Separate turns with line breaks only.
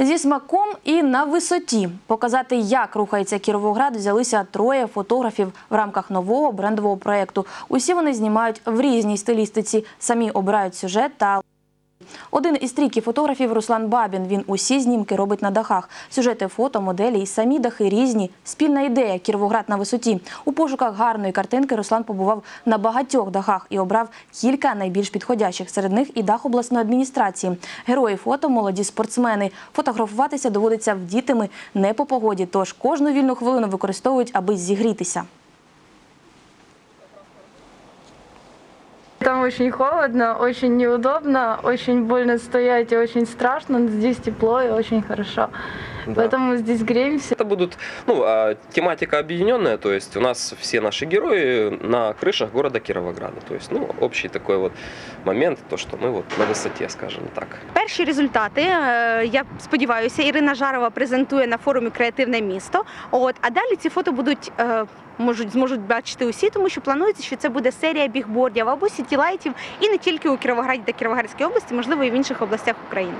Зі смаком і на висоті показати, як рухається Кіровоград, взялися троє фотографів в рамках нового брендового проєкту. Усі вони знімають в різній стилістиці, самі обирають сюжет та один із трійки фотографів Руслан Бабін. Він усі знімки робить на дахах. Сюжети, фото, моделі і самі дахи різні. Спільна ідея Кіровоград на висоті. У пошуках гарної картинки Руслан побував на багатьох дахах і обрав кілька найбільш підходящих. Серед них і дах обласної адміністрації. Герої фото молоді спортсмени. Фотографуватися доводиться вдітими не по погоді, тож кожну вільну хвилину використовують, аби зігрітися.
Там очень холодно, очень неудобно, очень больно стоять и очень страшно. Здесь тепло и очень хорошо.
Да.
Поэтому мы здесь греемся.
Это будут, ну, а, тематика объединенная, то есть у нас все наши герои на крышах города Кировограда. То есть, ну, общий такой вот момент, то, что мы вот на высоте, скажем так.
Перші результати, е, я сподіваюся, Ірина Жарова презентує на форумі Креативне місто. От а далі ці фото будуть е, можуть зможуть бачити усі, тому що планується, що це буде серія бігбордів або сітілайтів і не тільки у Кіровограді та Кіровоградській області, можливо, і в інших областях України.